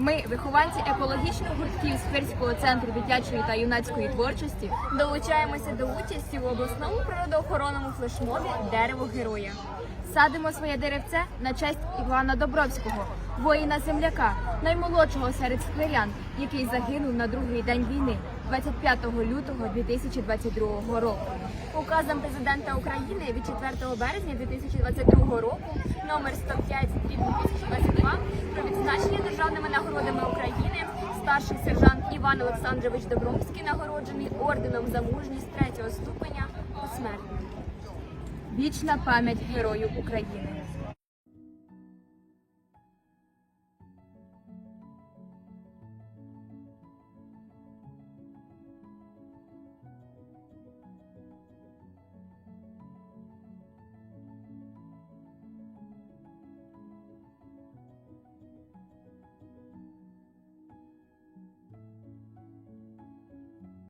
Ми, вихованці екологічних гуртків Сквирського центру дитячої та юнацької творчості, долучаємося до участі в обласному природоохоронному флешмобі Дерево героя. Садимо своє деревце на честь Івана Добровського, воїна земляка, наймолодшого серед скверян, який загинув на другий день війни, 25 лютого 2022 року. Указом президента України від 4 березня 2022 року номер 105 2022 про відзначення державними нагородами України старший сержант Іван Олександрович Добровський нагороджений орденом за мужність третього ступеня посмертно. Вічна пам'ять герою України.